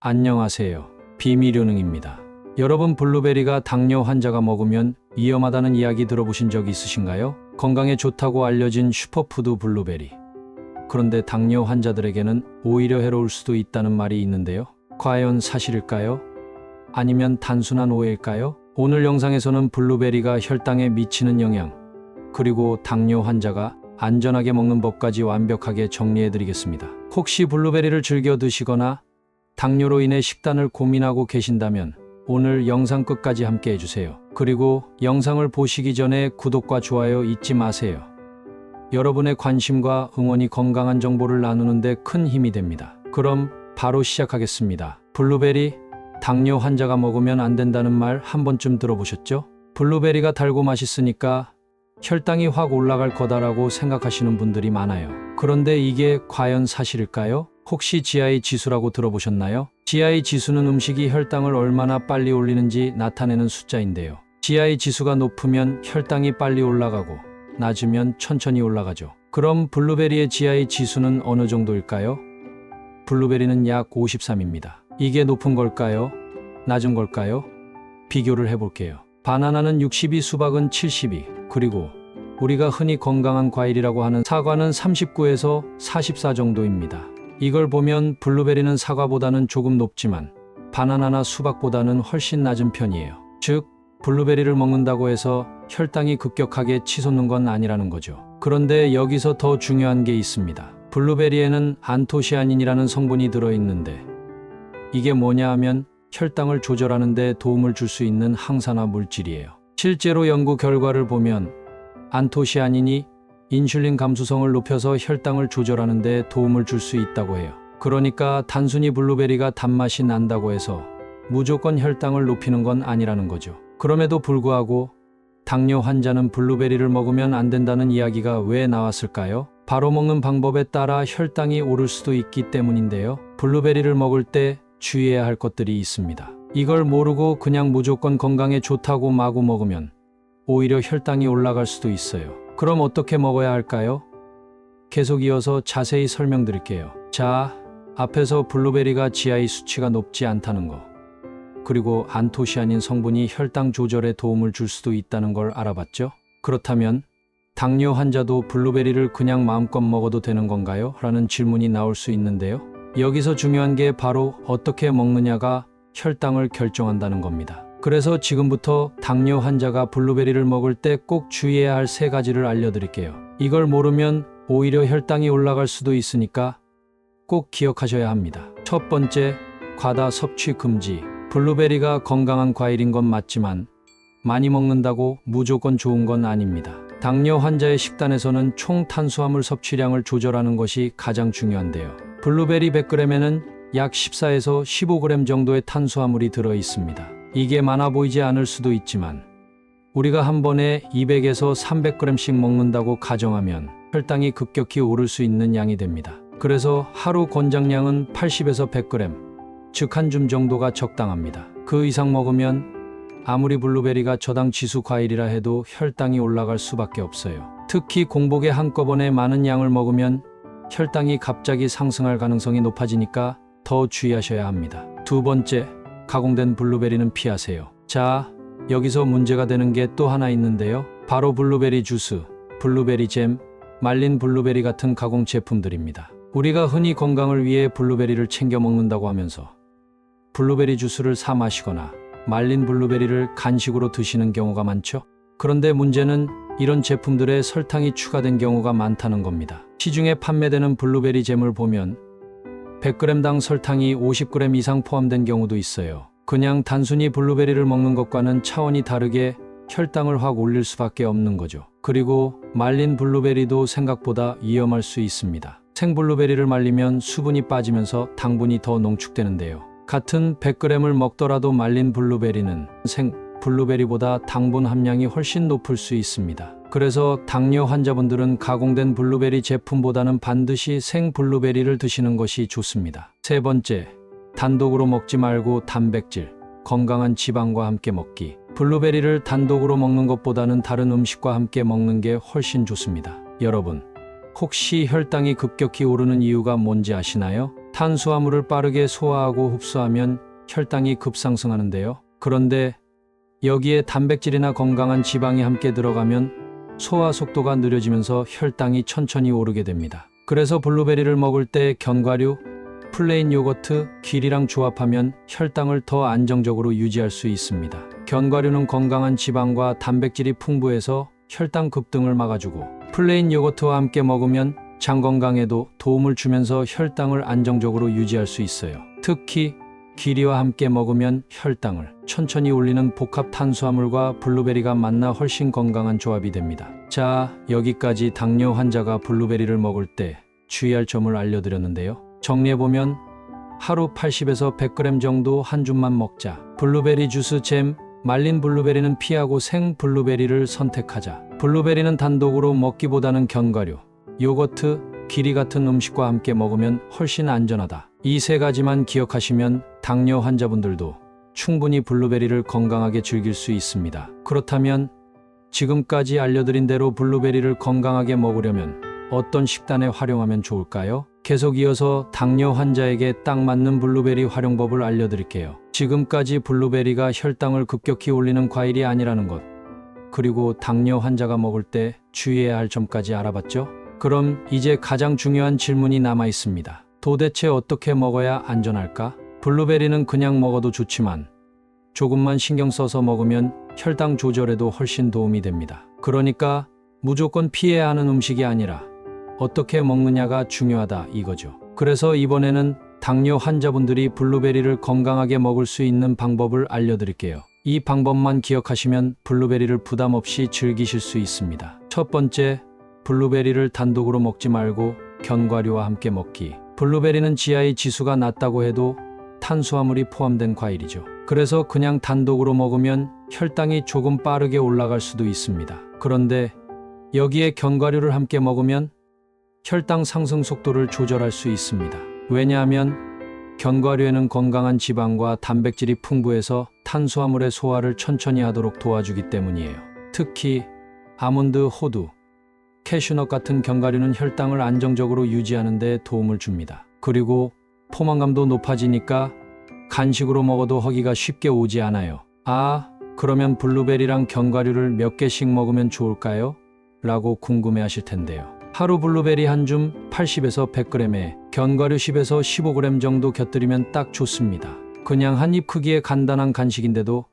안녕하세요. 비밀요능입니다. 여러분 블루베리가 당뇨 환자가 먹으면 위험하다는 이야기 들어보신 적 있으신가요? 건강에 좋다고 알려진 슈퍼푸드 블루베리. 그런데 당뇨 환자들에게는 오히려 해로울 수도 있다는 말이 있는데요. 과연 사실일까요? 아니면 단순한 오해일까요? 오늘 영상에서는 블루베리가 혈당에 미치는 영향, 그리고 당뇨 환자가 안전하게 먹는 법까지 완벽하게 정리해 드리겠습니다. 혹시 블루베리를 즐겨 드시거나 당뇨로 인해 식단을 고민하고 계신다면 오늘 영상 끝까지 함께 해주세요. 그리고 영상을 보시기 전에 구독과 좋아요 잊지 마세요. 여러분의 관심과 응원이 건강한 정보를 나누는데 큰 힘이 됩니다. 그럼 바로 시작하겠습니다. 블루베리, 당뇨 환자가 먹으면 안 된다는 말 한 번쯤 들어보셨죠? 블루베리가 달고 맛있으니까 혈당이 확 올라갈 거다라고 생각하시는 분들이 많아요. 그런데 이게 과연 사실일까요? 혹시 GI 지수라고 들어보셨나요? GI 지수는 음식이 혈당을 얼마나 빨리 올리는지 나타내는 숫자인데요. GI 지수가 높으면 혈당이 빨리 올라가고 낮으면 천천히 올라가죠. 그럼 블루베리의 GI 지수는 어느 정도일까요? 블루베리는 약 53입니다. 이게 높은 걸까요? 낮은 걸까요? 비교를 해볼게요. 바나나는 62, 수박은 72, 그리고 우리가 흔히 건강한 과일이라고 하는 사과는 39에서 44 정도입니다. 이걸 보면 블루베리는 사과보다는 조금 높지만 바나나나 수박보다는 훨씬 낮은 편이에요. 즉, 블루베리를 먹는다고 해서 혈당이 급격하게 치솟는 건 아니라는 거죠. 그런데 여기서 더 중요한 게 있습니다. 블루베리에는 안토시아닌이라는 성분이 들어있는데 이게 뭐냐 하면 혈당을 조절하는 데 도움을 줄 수 있는 항산화 물질이에요. 실제로 연구 결과를 보면 안토시아닌이 인슐린 감수성을 높여서 혈당을 조절하는 데 도움을 줄 수 있다고 해요. 그러니까 단순히 블루베리가 단맛이 난다고 해서 무조건 혈당을 높이는 건 아니라는 거죠. 그럼에도 불구하고 당뇨 환자는 블루베리를 먹으면 안 된다는 이야기가 왜 나왔을까요? 바로 먹는 방법에 따라 혈당이 오를 수도 있기 때문인데요. 블루베리를 먹을 때 주의해야 할 것들이 있습니다. 이걸 모르고 그냥 무조건 건강에 좋다고 마구 먹으면 오히려 혈당이 올라갈 수도 있어요. 그럼 어떻게 먹어야 할까요? 계속 이어서 자세히 설명드릴게요. 자, 앞에서 블루베리가 GI 수치가 높지 않다는 거. 그리고 안토시아닌 성분이 혈당 조절에 도움을 줄 수도 있다는 걸 알아봤죠? 그렇다면 당뇨 환자도 블루베리를 그냥 마음껏 먹어도 되는 건가요? 라는 질문이 나올 수 있는데요. 여기서 중요한 게 바로 어떻게 먹느냐가 혈당을 결정한다는 겁니다. 그래서 지금부터 당뇨 환자가 블루베리를 먹을 때 꼭 주의해야 할 세 가지를 알려드릴게요. 이걸 모르면 오히려 혈당이 올라갈 수도 있으니까 꼭 기억하셔야 합니다. 첫 번째, 과다 섭취 금지. 블루베리가 건강한 과일인 건 맞지만 많이 먹는다고 무조건 좋은 건 아닙니다. 당뇨 환자의 식단에서는 총 탄수화물 섭취량을 조절하는 것이 가장 중요한데요. 블루베리 100g에는 약 14에서 15g 정도의 탄수화물이 들어 있습니다. 이게 많아 보이지 않을 수도 있지만 우리가 한 번에 200에서 300g씩 먹는다고 가정하면 혈당이 급격히 오를 수 있는 양이 됩니다. 그래서 하루 권장량은 80에서 100g, 즉 한 줌 정도가 적당합니다. 그 이상 먹으면 아무리 블루베리가 저당 지수 과일이라 해도 혈당이 올라갈 수밖에 없어요. 특히 공복에 한꺼번에 많은 양을 먹으면 혈당이 갑자기 상승할 가능성이 높아지니까 더 주의하셔야 합니다. 두 번째, 가공된 블루베리는 피하세요. 자, 여기서 문제가 되는 게 또 하나 있는데요. 바로 블루베리 주스, 블루베리 잼, 말린 블루베리 같은 가공 제품들입니다. 우리가 흔히 건강을 위해 블루베리를 챙겨 먹는다고 하면서 블루베리 주스를 사 마시거나 말린 블루베리를 간식으로 드시는 경우가 많죠. 그런데 문제는 이런 제품들에 설탕이 추가된 경우가 많다는 겁니다. 시중에 판매되는 블루베리 잼을 보면 100g당 설탕이 50g 이상 포함된 경우도 있어요. 그냥 단순히 블루베리를 먹는 것과는 차원이 다르게 혈당을 확 올릴 수밖에 없는 거죠. 그리고 말린 블루베리도 생각보다 위험할 수 있습니다. 생 블루베리를 말리면 수분이 빠지면서 당분이 더 농축되는데요. 같은 100g을 먹더라도 말린 블루베리는 생 블루베리보다 당분 함량이 훨씬 높을 수 있습니다. 그래서 당뇨 환자분들은 가공된 블루베리 제품보다는 반드시 생 블루베리를 드시는 것이 좋습니다. 세 번째, 단독으로 먹지 말고 단백질, 건강한 지방과 함께 먹기. 블루베리를 단독으로 먹는 것보다는 다른 음식과 함께 먹는 게 훨씬 좋습니다. 여러분, 혹시 혈당이 급격히 오르는 이유가 뭔지 아시나요? 탄수화물을 빠르게 소화하고 흡수하면 혈당이 급상승하는데요. 그런데 여기에 단백질이나 건강한 지방이 함께 들어가면 소화 속도가 느려지면서 혈당이 천천히 오르게 됩니다. 그래서 블루베리를 먹을 때 견과류, 플레인 요거트, 길이랑 조합하면 혈당을 더 안정적으로 유지할 수 있습니다. 견과류는 건강한 지방과 단백질이 풍부해서 혈당 급등을 막아주고 플레인 요거트와 함께 먹으면 장 건강에도 도움을 주면서 혈당을 안정적으로 유지할 수 있어요. 특히 기리와 함께 먹으면 혈당을 천천히 올리는 복합 탄수화물과 블루베리가 만나 훨씬 건강한 조합이 됩니다. 자, 여기까지 당뇨 환자가 블루베리를 먹을 때 주의할 점을 알려드렸는데요. 정리해보면 하루 80에서 100g 정도 한 줌만 먹자. 블루베리 주스 잼, 말린 블루베리는 피하고 생 블루베리를 선택하자. 블루베리는 단독으로 먹기보다는 견과류, 요거트, 기리 같은 음식과 함께 먹으면 훨씬 안전하다. 이 세 가지만 기억하시면 당뇨 환자분들도 충분히 블루베리를 건강하게 즐길 수 있습니다. 그렇다면 지금까지 알려드린 대로 블루베리를 건강하게 먹으려면 어떤 식단에 활용하면 좋을까요? 계속 이어서 당뇨 환자에게 딱 맞는 블루베리 활용법을 알려드릴게요. 지금까지 블루베리가 혈당을 급격히 올리는 과일이 아니라는 것, 그리고 당뇨 환자가 먹을 때 주의해야 할 점까지 알아봤죠? 그럼 이제 가장 중요한 질문이 남아 있습니다. 도대체 어떻게 먹어야 안전할까? 블루베리는 그냥 먹어도 좋지만 조금만 신경 써서 먹으면 혈당 조절에도 훨씬 도움이 됩니다. 그러니까 무조건 피해야 하는 음식이 아니라 어떻게 먹느냐가 중요하다 이거죠. 그래서 이번에는 당뇨 환자분들이 블루베리를 건강하게 먹을 수 있는 방법을 알려드릴게요. 이 방법만 기억하시면 블루베리를 부담 없이 즐기실 수 있습니다. 첫 번째, 블루베리를 단독으로 먹지 말고 견과류와 함께 먹기. 블루베리는 GI 지수가 낮다고 해도 탄수화물이 포함된 과일이죠. 그래서 그냥 단독으로 먹으면 혈당이 조금 빠르게 올라갈 수도 있습니다. 그런데 여기에 견과류를 함께 먹으면 혈당 상승 속도를 조절할 수 있습니다. 왜냐하면 견과류에는 건강한 지방과 단백질이 풍부해서 탄수화물의 소화를 천천히 하도록 도와주기 때문이에요. 특히 아몬드, 호두, 캐슈넛 같은 견과류는 혈당을 안정적으로 유지하는 데 도움을 줍니다. 그리고 포만감도 높아지니까 간식으로 먹어도 허기가 쉽게 오지 않아요. 아, 그러면 블루베리랑 견과류를 몇 개씩 먹으면 좋을까요? 라고 궁금해 하실 텐데요. 하루 블루베리 한 줌 80에서 100g에 견과류 10에서 15g 정도 곁들이면 딱 좋습니다. 그냥 한 입 크기의 간단한 간식인데도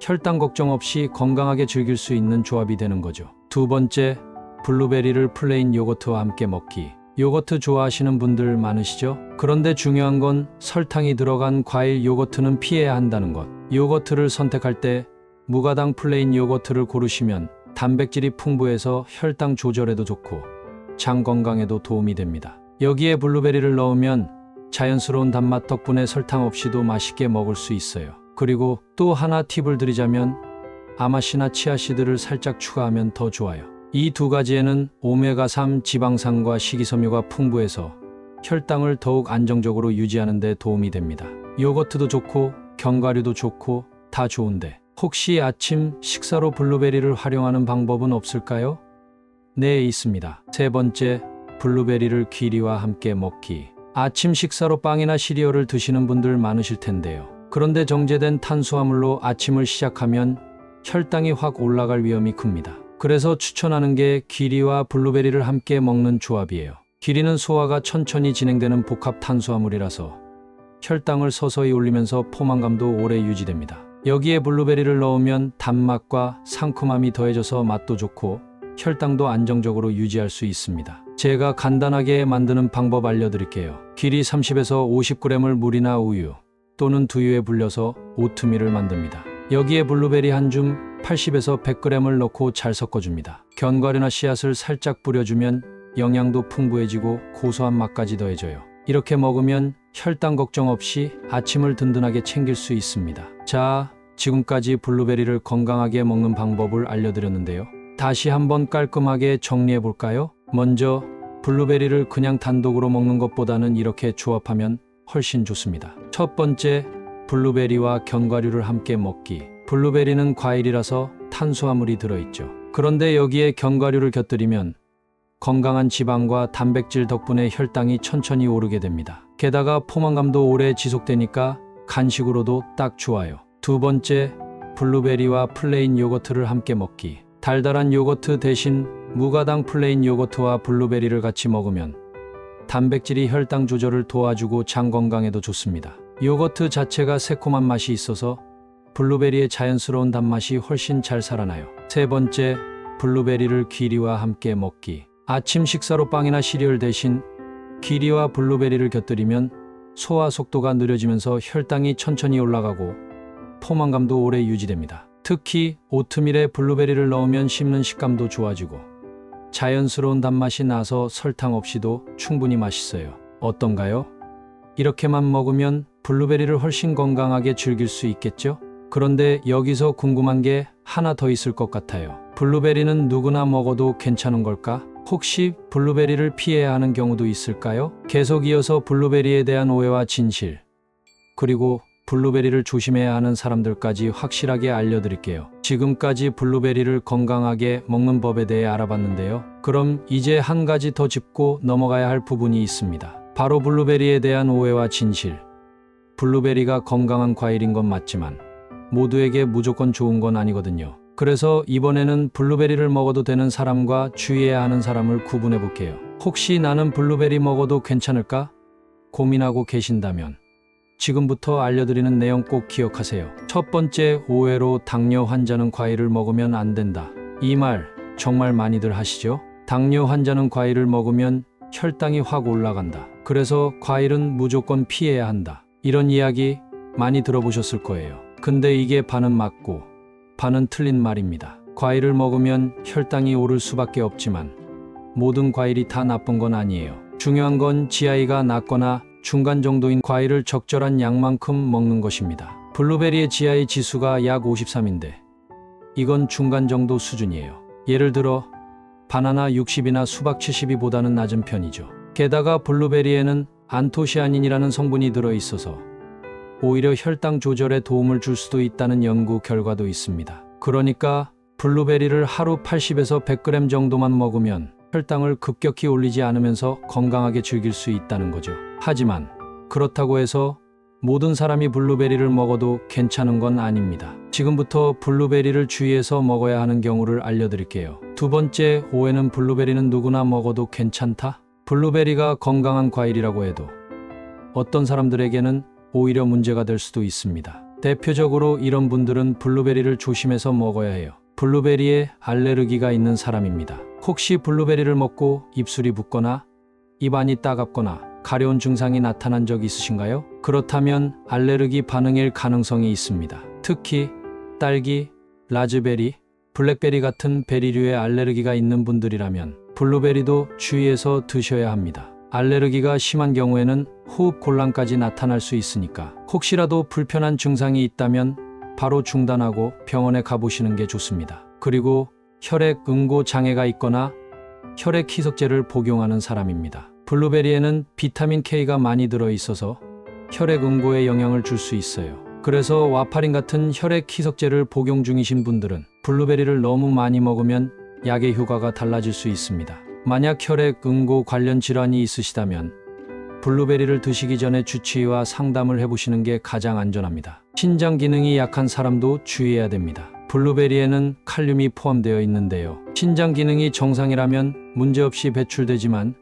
혈당 걱정 없이 건강하게 즐길 수 있는 조합이 되는 거죠. 두 번째, 블루베리를 플레인 요거트와 함께 먹기. 요거트 좋아하시는 분들 많으시죠? 그런데 중요한 건 설탕이 들어간 과일 요거트는 피해야 한다는 것. 요거트를 선택할 때 무가당 플레인 요거트를 고르시면 단백질이 풍부해서 혈당 조절에도 좋고 장 건강에도 도움이 됩니다. 여기에 블루베리를 넣으면 자연스러운 단맛 덕분에 설탕 없이도 맛있게 먹을 수 있어요. 그리고 또 하나 팁을 드리자면 아마씨나 치아씨드를 살짝 추가하면 더 좋아요. 이 두 가지에는 오메가3 지방산과 식이섬유가 풍부해서 혈당을 더욱 안정적으로 유지하는 데 도움이 됩니다. 요거트도 좋고 견과류도 좋고 다 좋은데 혹시 아침 식사로 블루베리를 활용하는 방법은 없을까요? 네, 있습니다. 세 번째, 블루베리를 귀리와 함께 먹기. 아침 식사로 빵이나 시리얼을 드시는 분들 많으실 텐데요. 그런데 정제된 탄수화물로 아침을 시작하면 혈당이 확 올라갈 위험이 큽니다. 그래서 추천하는 게 귀리와 블루베리를 함께 먹는 조합이에요. 귀리는 소화가 천천히 진행되는 복합 탄수화물이라서 혈당을 서서히 올리면서 포만감도 오래 유지됩니다. 여기에 블루베리를 넣으면 단맛과 상큼함이 더해져서 맛도 좋고 혈당도 안정적으로 유지할 수 있습니다. 제가 간단하게 만드는 방법 알려드릴게요. 길이 30에서 50g을 물이나 우유 또는 두유에 불려서 오트밀을 만듭니다. 여기에 블루베리 한 줌 80에서 100g을 넣고 잘 섞어줍니다. 견과류나 씨앗을 살짝 뿌려주면 영양도 풍부해지고 고소한 맛까지 더해져요. 이렇게 먹으면 혈당 걱정 없이 아침을 든든하게 챙길 수 있습니다. 자, 지금까지 블루베리를 건강하게 먹는 방법을 알려드렸는데요. 다시 한번 깔끔하게 정리해 볼까요? 먼저 블루베리를 그냥 단독으로 먹는 것보다는 이렇게 조합하면 훨씬 좋습니다. 첫 번째, 블루베리와 견과류를 함께 먹기. 블루베리는 과일이라서 탄수화물이 들어있죠. 그런데 여기에 견과류를 곁들이면 건강한 지방과 단백질 덕분에 혈당이 천천히 오르게 됩니다. 게다가 포만감도 오래 지속되니까 간식으로도 딱 좋아요. 두 번째, 블루베리와 플레인 요거트를 함께 먹기. 달달한 요거트 대신 무가당 플레인 요거트와 블루베리를 같이 먹으면 단백질이 혈당 조절을 도와주고 장 건강에도 좋습니다. 요거트 자체가 새콤한 맛이 있어서 블루베리의 자연스러운 단맛이 훨씬 잘 살아나요. 세 번째, 블루베리를 귀리와 함께 먹기. 아침 식사로 빵이나 시리얼 대신 귀리와 블루베리를 곁들이면 소화 속도가 느려지면서 혈당이 천천히 올라가고 포만감도 오래 유지됩니다. 특히 오트밀에 블루베리를 넣으면 씹는 식감도 좋아지고 자연스러운 단맛이 나서 설탕 없이도 충분히 맛있어요. 어떤가요? 이렇게만 먹으면 블루베리를 훨씬 건강하게 즐길 수 있겠죠? 그런데 여기서 궁금한 게 하나 더 있을 것 같아요. 블루베리는 누구나 먹어도 괜찮은 걸까? 혹시 블루베리를 피해야 하는 경우도 있을까요? 계속 이어서 블루베리에 대한 오해와 진실, 그리고 블루베리를 조심해야 하는 사람들까지 확실하게 알려드릴게요. 지금까지 블루베리를 건강하게 먹는 법에 대해 알아봤는데요. 그럼 이제 한 가지 더 짚고 넘어가야 할 부분이 있습니다. 바로 블루베리에 대한 오해와 진실. 블루베리가 건강한 과일인 건 맞지만 모두에게 무조건 좋은 건 아니거든요. 그래서 이번에는 블루베리를 먹어도 되는 사람과 주의해야 하는 사람을 구분해 볼게요. 혹시 나는 블루베리 먹어도 괜찮을까? 고민하고 계신다면 지금부터 알려드리는 내용 꼭 기억하세요. 첫 번째 오해로 당뇨 환자는 과일을 먹으면 안 된다. 이 말 정말 많이들 하시죠? 당뇨 환자는 과일을 먹으면 혈당이 확 올라간다. 그래서 과일은 무조건 피해야 한다. 이런 이야기 많이 들어보셨을 거예요. 근데 이게 반은 맞고 반은 틀린 말입니다. 과일을 먹으면 혈당이 오를 수밖에 없지만 모든 과일이 다 나쁜 건 아니에요. 중요한 건 GI가 낮거나 중간 정도인 과일을 적절한 양만큼 먹는 것입니다. 블루베리의 GI 지수가 약 53인데 이건 중간 정도 수준이에요. 예를 들어 바나나 60이나 수박 70이보다는 낮은 편이죠. 게다가 블루베리에는 안토시아닌이라는 성분이 들어 있어서 오히려 혈당 조절에 도움을 줄 수도 있다는 연구 결과도 있습니다. 그러니까 블루베리를 하루 80에서 100g 정도만 먹으면 혈당을 급격히 올리지 않으면서 건강하게 즐길 수 있다는 거죠. 하지만 그렇다고 해서 모든 사람이 블루베리를 먹어도 괜찮은 건 아닙니다. 지금부터 블루베리를 주의해서 먹어야 하는 경우를 알려드릴게요. 두 번째 오해는 블루베리는 누구나 먹어도 괜찮다? 블루베리가 건강한 과일이라고 해도 어떤 사람들에게는 오히려 문제가 될 수도 있습니다. 대표적으로 이런 분들은 블루베리를 조심해서 먹어야 해요. 블루베리에 알레르기가 있는 사람입니다. 혹시 블루베리를 먹고 입술이 붓거나 입안이 따갑거나 가려운 증상이 나타난 적 있으신가요? 그렇다면 알레르기 반응일 가능성이 있습니다. 특히 딸기, 라즈베리, 블랙베리 같은 베리류에 알레르기가 있는 분들이라면 블루베리도 주의해서 드셔야 합니다. 알레르기가 심한 경우에는 호흡 곤란까지 나타날 수 있으니까 혹시라도 불편한 증상이 있다면 바로 중단하고 병원에 가보시는 게 좋습니다. 그리고 혈액 응고 장애가 있거나 혈액 희석제를 복용하는 사람입니다. 블루베리에는 비타민 K가 많이 들어 있어서 혈액 응고에 영향을 줄 수 있어요. 그래서 와파린 같은 혈액 희석제를 복용 중이신 분들은 블루베리를 너무 많이 먹으면 약의 효과가 달라질 수 있습니다. 만약 혈액 응고 관련 질환이 있으시다면 블루베리를 드시기 전에 주치의와 상담을 해보시는 게 가장 안전합니다. 신장 기능이 약한 사람도 주의해야 됩니다. 블루베리에는 칼륨이 포함되어 있는데요. 신장 기능이 정상이라면 문제없이 배출되지만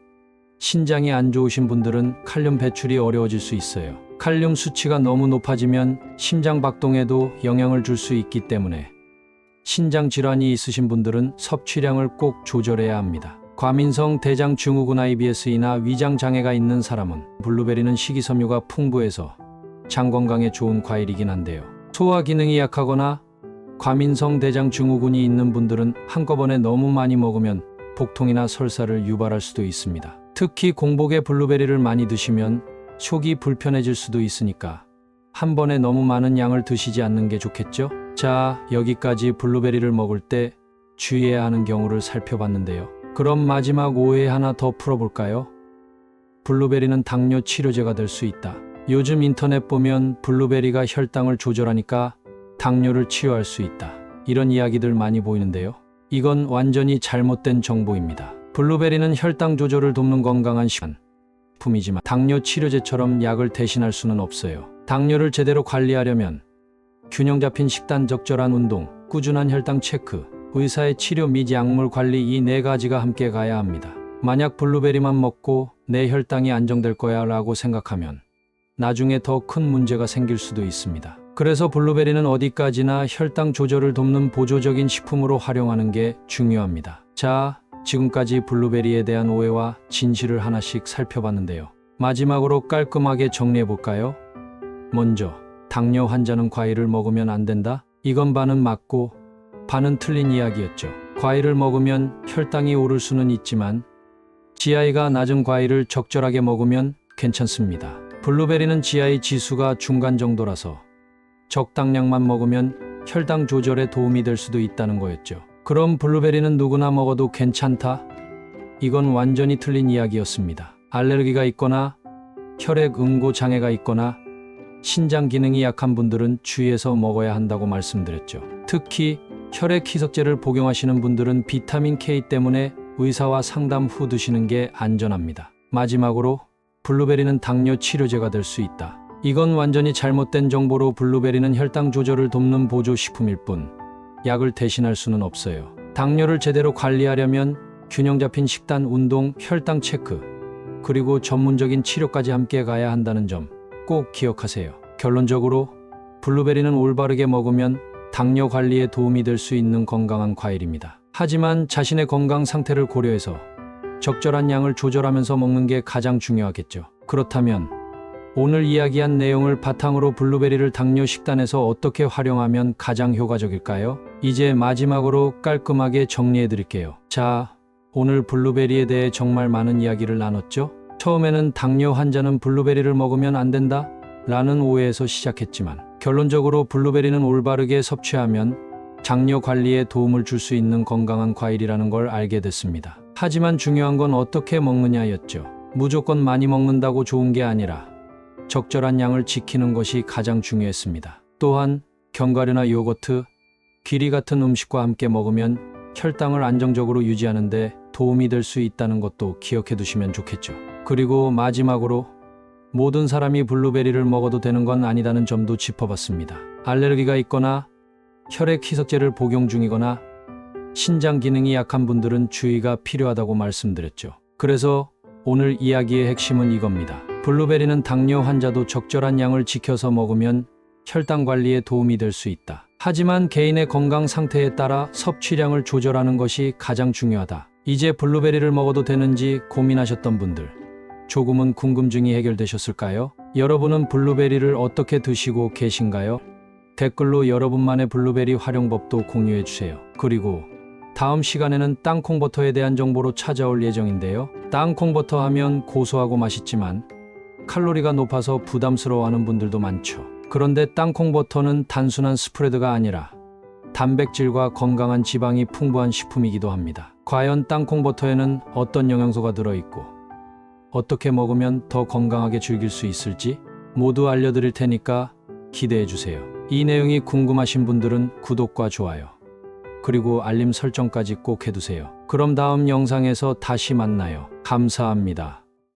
신장이 안 좋으신 분들은 칼륨 배출이 어려워질 수 있어요. 칼륨 수치가 너무 높아지면 심장 박동에도 영향을 줄 수 있기 때문에 신장 질환이 있으신 분들은 섭취량을 꼭 조절해야 합니다. 과민성 대장 증후군 IBS이나 위장 장애가 있는 사람은 블루베리는 식이섬유가 풍부해서 장 건강에 좋은 과일이긴 한데요. 소화 기능이 약하거나 과민성 대장 증후군이 있는 분들은 한꺼번에 너무 많이 먹으면 복통이나 설사를 유발할 수도 있습니다. 특히 공복에 블루베리를 많이 드시면 속이 불편해질 수도 있으니까 한 번에 너무 많은 양을 드시지 않는 게 좋겠죠? 자, 여기까지 블루베리를 먹을 때 주의해야 하는 경우를 살펴봤는데요. 그럼 마지막 오해 하나 더 풀어볼까요? 블루베리는 당뇨 치료제가 될 수 있다. 요즘 인터넷 보면 블루베리가 혈당을 조절하니까 당뇨를 치유할 수 있다. 이런 이야기들 많이 보이는데요. 이건 완전히 잘못된 정보입니다. 블루베리는 혈당 조절을 돕는 건강한 시간. 식품이지만 당뇨 치료제처럼 약을 대신할 수는 없어요. 당뇨를 제대로 관리하려면 균형 잡힌 식단, 적절한 운동, 꾸준한 혈당 체크, 의사의 치료 및 약물 관리 이 네 가지가 함께 가야 합니다. 만약 블루베리만 먹고 내 혈당이 안정될 거야 라고 생각하면 나중에 더 큰 문제가 생길 수도 있습니다. 그래서 블루베리는 어디까지나 혈당 조절을 돕는 보조적인 식품으로 활용하는 게 중요합니다. 자, 지금까지 블루베리에 대한 오해와 진실을 하나씩 살펴봤는데요. 마지막으로 깔끔하게 정리해 볼까요? 먼저, 당뇨 환자는 과일을 먹으면 안 된다? 이건 반은 맞고 반은 틀린 이야기였죠. 과일을 먹으면 혈당이 오를 수는 있지만 GI가 낮은 과일을 적절하게 먹으면 괜찮습니다. 블루베리는 GI 지수가 중간 정도라서 적당량만 먹으면 혈당 조절에 도움이 될 수도 있다는 거였죠. 그럼 블루베리는 누구나 먹어도 괜찮다? 이건 완전히 틀린 이야기였습니다. 알레르기가 있거나 혈액 응고 장애가 있거나 신장 기능이 약한 분들은 주의해서 먹어야 한다고 말씀드렸죠. 특히 혈액 희석제를 복용하시는 분들은 비타민 K 때문에 의사와 상담 후 드시는 게 안전합니다. 마지막으로 블루베리는 당뇨 치료제가 될 수 있다. 이건 완전히 잘못된 정보로 블루베리는 혈당 조절을 돕는 보조 식품일 뿐 약을 대신할 수는 없어요. 당뇨를 제대로 관리하려면 균형 잡힌 식단, 운동, 혈당 체크, 그리고 전문적인 치료까지 함께 가야 한다는 점 꼭 기억하세요. 결론적으로 블루베리는 올바르게 먹으면 당뇨 관리에 도움이 될 수 있는 건강한 과일입니다. 하지만 자신의 건강 상태를 고려해서 적절한 양을 조절하면서 먹는 게 가장 중요하겠죠. 그렇다면 오늘 이야기한 내용을 바탕으로 블루베리를 당뇨 식단에서 어떻게 활용하면 가장 효과적일까요? 이제 마지막으로 깔끔하게 정리해 드릴게요. 자, 오늘 블루베리에 대해 정말 많은 이야기를 나눴죠? 처음에는 당뇨 환자는 블루베리를 먹으면 안 된다? 라는 오해에서 시작했지만 결론적으로 블루베리는 올바르게 섭취하면 장뇨 관리에 도움을 줄 수 있는 건강한 과일이라는 걸 알게 됐습니다. 하지만 중요한 건 어떻게 먹느냐였죠. 무조건 많이 먹는다고 좋은 게 아니라 적절한 양을 지키는 것이 가장 중요했습니다. 또한 견과류나 요거트, 귀리 같은 음식과 함께 먹으면 혈당을 안정적으로 유지하는 데 도움이 될 수 있다는 것도 기억해 두시면 좋겠죠. 그리고 마지막으로 모든 사람이 블루베리를 먹어도 되는 건 아니다는 점도 짚어봤습니다. 알레르기가 있거나 혈액 희석제를 복용 중이거나 신장 기능이 약한 분들은 주의가 필요하다고 말씀드렸죠. 그래서 오늘 이야기의 핵심은 이겁니다. 블루베리는 당뇨 환자도 적절한 양을 지켜서 먹으면 혈당 관리에 도움이 될 수 있다. 하지만 개인의 건강 상태에 따라 섭취량을 조절하는 것이 가장 중요하다. 이제 블루베리를 먹어도 되는지 고민하셨던 분들, 조금은 궁금증이 해결되셨을까요? 여러분은 블루베리를 어떻게 드시고 계신가요? 댓글로 여러분만의 블루베리 활용법도 공유해 주세요. 그리고 다음 시간에는 땅콩버터에 대한 정보로 찾아올 예정인데요. 땅콩버터 하면 고소하고 맛있지만 칼로리가 높아서 부담스러워하는 분들도 많죠. 그런데 땅콩버터는 단순한 스프레드가 아니라 단백질과 건강한 지방이 풍부한 식품이기도 합니다. 과연 땅콩버터에는 어떤 영양소가 들어있고 어떻게 먹으면 더 건강하게 즐길 수 있을지 모두 알려드릴 테니까 기대해 주세요. 이 내용이 궁금하신 분들은 구독과 좋아요, 그리고 알림 설정까지 꼭 해두세요. 그럼 다음 영상에서 다시 만나요. 감사합니다.